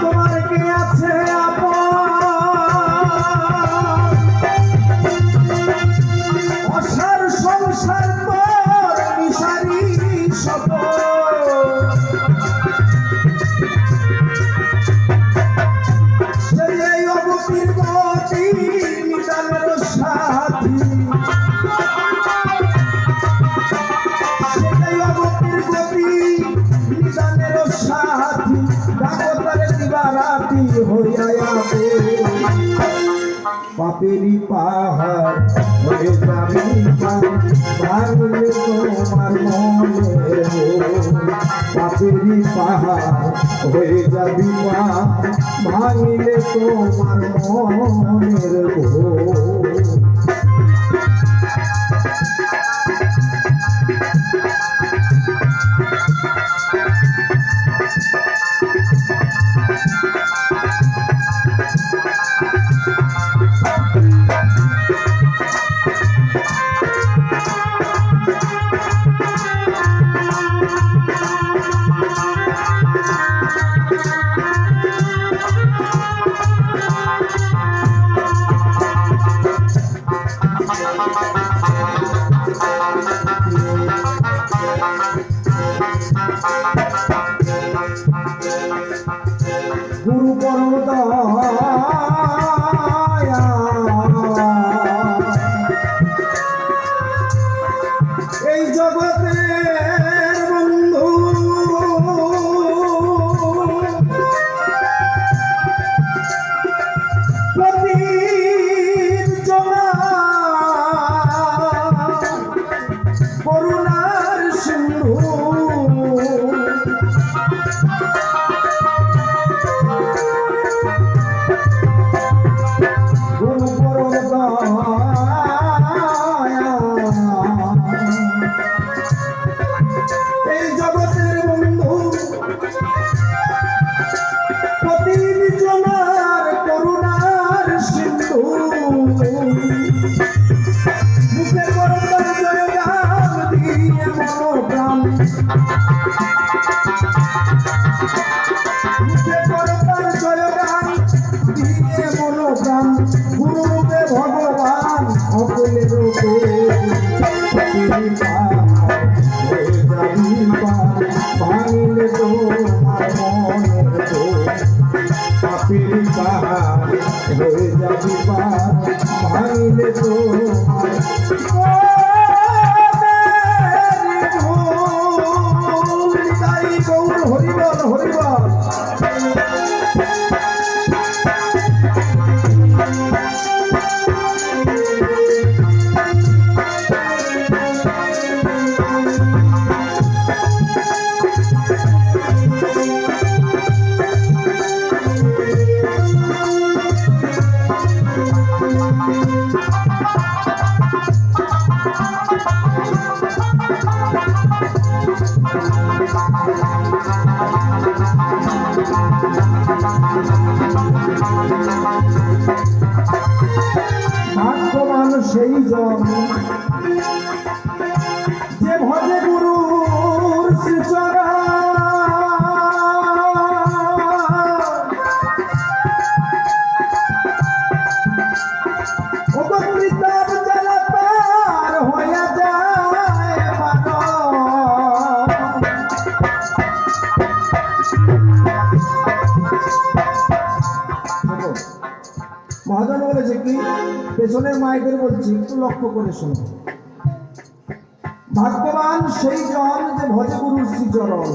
তোমার কে আছে? দিবারাতি হইয়া যাবে। পাপেরি পাহাড় হয়ে যাবি ভাঙলে তোমার মনের পাপেরি পাহাড় হয়ে যাবি মা ভাঙলে তোমার মনের ভোর। পাপির পাহাড় হয়ে যাবি পাহাড় ভাঙলে তোমার ভাগ্যবান সেই জন মহাজন বলেছে কি? পেছনের মাইকের বলছি, একটু লক্ষ্য করে শোনো। ভাগ্যবান সেই জন যে ভজে গুরুর শ্রীচরণ।